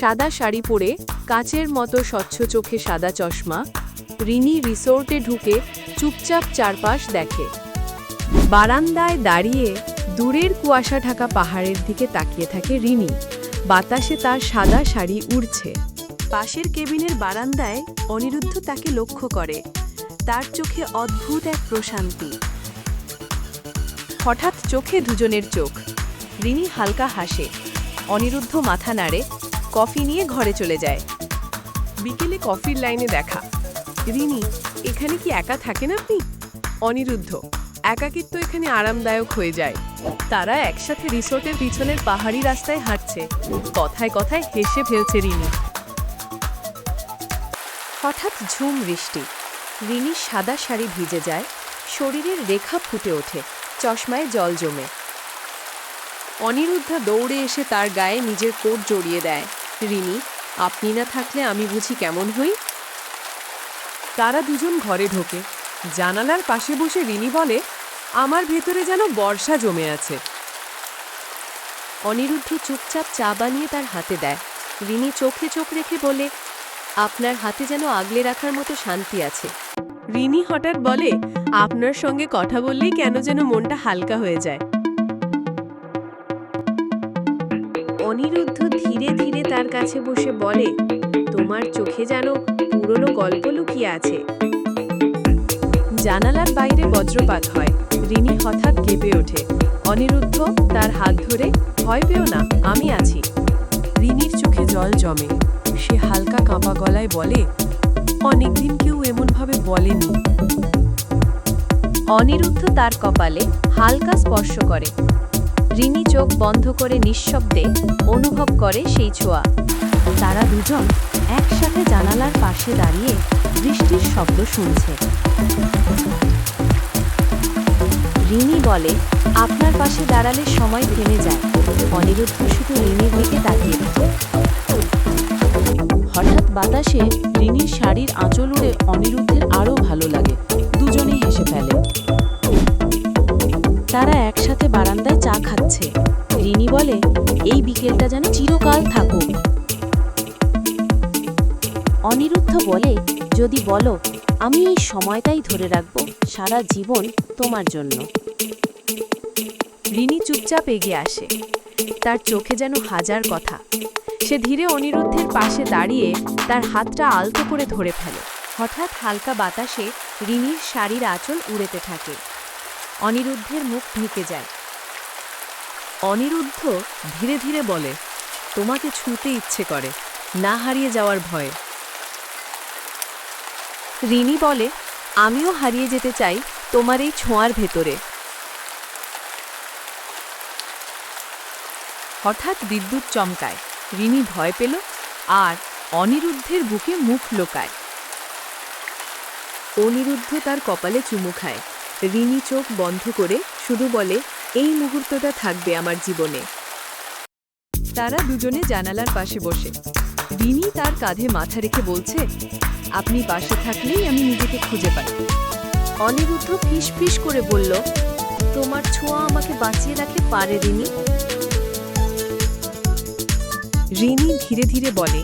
সাদা শাড়ি পরে কাচের মতো স্বচ্ছ চোখে সাদা চশমা, রিনি রিসোর্টে ঢুকে চুপচাপ চারপাশ দেখে। বারান্দায় দাঁড়িয়ে দূরের কুয়াশা ঢাকা পাহাড়ের দিকে তাকিয়ে থাকে রিনি। বাতাসে তার সাদা শাড়ি উড়ছে। পাশের কেবিনের বারান্দায় অনিরুদ্ধ তাকে লক্ষ্য করে। তার চোখে অদ্ভুত এক প্রশান্তি। হঠাৎ চোখে দুজনের চোখ। রিনি হালকা হাসে। অনিরুদ্ধ মাথা নাড়ে। কফি নিয়ে ঘরে চলে যায়। বিকেলে কফির লাইনে দেখা। রিনি এখানে কি একা থাকেন আপনি? অনিরুদ্ধ, একাকিত্ব এখানে আরামদায়ক হয়ে যায়। তারা একসাথে রিসোর্টের পিছনের পাহাড়ি রাস্তায় হাঁটছে। কথায় কথায় হেসে ফেলছে রিনি হঠাৎ ঝুম বৃষ্টি। রিনির সাদা শাড়ি ভিজে যায়। শরীরের রেখা ফুটে ওঠে। চশমায় জল জমে। অনিরুদ্ধা দৌড়ে এসে তার গায়ে নিজের কোট জড়িয়ে দেয়। রিনি, আপনি না থাকলে আমি বুঝি কেমন হই? তারা দুজন ঘরে ঢোকে। জানালার পাশে বসে রিনি বলে, আমার ভেতরে যেন বর্ষা জমে আছে। অনিরুদ্ধ চুপচাপ চা বানিয়ে তার হাতে দেয়। রিনি চোখে চোখ রেখে বলে, আপনার হাতে যেন আগলে রাখার মতো শান্তি আছে। রিনি হঠাৎ বলে, আপনার সঙ্গে কথা বললেই কেন যেন মনটা হালকা হয়ে যায়? অনিরুদ্ধ ধীরে ধীরে তার কাছে বসে বলে, তোমার চোখে যেন পুরনো গল্প লুকিয়ে আছে। জানালার বাইরে বজ্রপাত হয়। রিনি হঠাৎ কেঁপে ওঠে। অনিরুদ্ধ তার হাত ধরে, ভয় পেও না, আমি আছি। রিনির চোখে জল জমে। সে হালকা কাঁপা গলায় বলে, অনেকদিন কেউ এমনভাবে বলেনি। অনিরুদ্ধ তার কপালে হালকা স্পর্শ করে। রিনি চোখ বন্ধ করে নিঃশব্দে অনুভব করে সেই ছোঁয়া। তারা দুজন একসাথে জানালার পাশে দাঁড়িয়ে বৃষ্টির শব্দ শুনছে। রিনি বলে, আপনার পাশে দাঁড়ালে সময় থেমে যায়। অনিরুদ্ধ শুধু রিনির দিকে তাকিয়ে হঠাৎ বাতাসে রিনির শাড়ির আঁচল উড়ে অনিরুদ্ধের আরও ভালো লাগে। একসাথে বারান্দায় চা খাচ্ছে। রিনি বলে, এই বিকেলটা যেন চিরকাল থাকুক। অনিরুদ্ধ বলে, যদি বলো, আমি এই সময়টাই ধরে রাখব সারা জীবন তোমার জন্য। রিনি চুপচাপ এগিয়ে আসে। তার চোখে যেন হাজার কথা। সে ধীরে অনিরুদ্ধের পাশে দাঁড়িয়ে তার হাতটা আলতো করে ধরে ফেলে। হঠাৎ হালকা বাতাসে রিনির শাড়ির আঁচল উড়েতে থাকে। অনিরুদ্ধের মুখ ঢেকে যায়। অনিরুদ্ধ ধীরে ধীরে বলে, তোমাকে ছুঁতে ইচ্ছে করে, না হারিয়ে যাওয়ার ভয়ে। রিনি বলে, আমিও হারিয়ে যেতে চাই তোমার এই ছোঁয়ার ভেতরে। হঠাৎ বিদ্যুৎ চমকায়। রিনি ভয় পেল আর অনিরুদ্ধের বুকে মুখ লোকায়। অনিরুদ্ধ তার কপালে চুমু খায়। রিনি চোখ বন্ধ করে শুধু বলে, এই মুহূর্তটা থাকবে আমার জীবনে। তারা দুজনে জানালার পাশে বসে। রিনি তার কাঁধে মাথা রেখে বলছে, আপনি পাশে থাকলেই আমি নিজেকে খুঁজে পাই। অনিরুদ্ধ ফিস ফিস করে বলল, তোমার ছোঁয়া আমাকে বাঁচিয়ে রাখতে পারে, রিনি। রিনি ধীরে ধীরে বলে,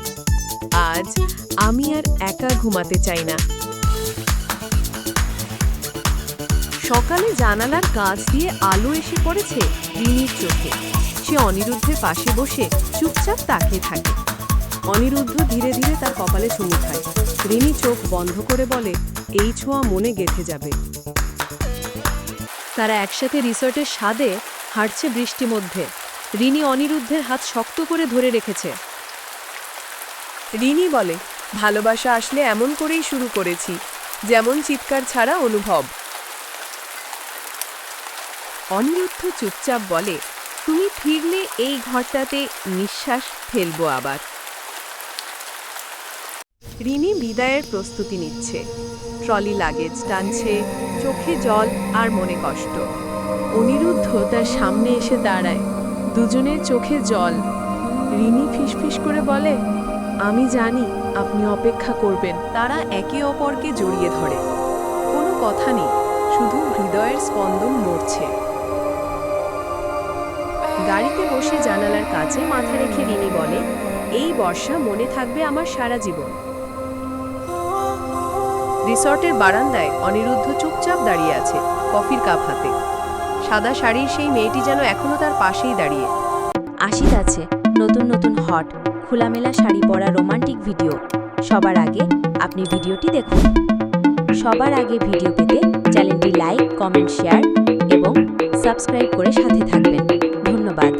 আজ আমি আর একা ঘুমাতে চাই না। সকালে জানালার কাঁচ দিয়ে আলো এসে পড়েছে রিনির চোখে। সে অনিরুদ্ধের পাশে বসে চুপচাপ তাকিয়ে থাকে। অনিরুদ্ধ ধীরে ধীরে তার কপালে চুমু খায়। রিনি চোখ বন্ধ করে বলে, এই ছোঁয়া মনে গেঁথে যাবে। তারা একসাথে রিসর্টের স্বাদে হাঁটছে বৃষ্টি মধ্যে। রিনি অনিরুদ্ধের হাত শক্ত করে ধরে রেখেছে। রিনি বলে, ভালোবাসা আসলে এমন করেই শুরু করেছি। যেমন চিৎকার ছাড়া অনুভব। অনিরুদ্ধ চুপচাপ বলে, তুমি ফিরলে এই ঘরটাতে নিঃশ্বাস ফেলব আবার। রিনি বিদায়ের প্রস্তুতি নিচ্ছে। ট্রলি লাগেজ টানছে, চোখে জল আর মনে কষ্ট। অনিরুদ্ধ তার সামনে এসে দাঁড়ায়। দুজনের চোখে জল। রিনি ফিসফিস করে বলে, আমি জানি আপনি অপেক্ষা করবেন। তারা একে অপরকে জড়িয়ে ধরে। কোনো কথা নেই, শুধু হৃদয়ের স্পন্দন নড়ছে। গাড়িতে বসে জানালার কাছে মাথা রেখে রিনি বলে, এই বর্ষা মনে থাকবে আমার সারা জীবন। রিসর্টের বারান্দায় অনিরুদ্ধ চুপচাপ দাঁড়িয়ে আছে কফির কাপ হাতে। সাদা শাড়ির সেই মেয়েটি যেন এখনও তার পাশেই দাঁড়িয়ে। আশিত আছে নতুন নতুন হট, খোলামেলা শাড়ি পরা রোমান্টিক ভিডিও। সবার আগে আপনি ভিডিওটি দেখুন। সবার আগে ভিডিও পেতে চ্যানেলটি লাইক, কমেন্ট, শেয়ার এবং সাবস্ক্রাইব করে সাথে থাকবেন। ধন্যবাদ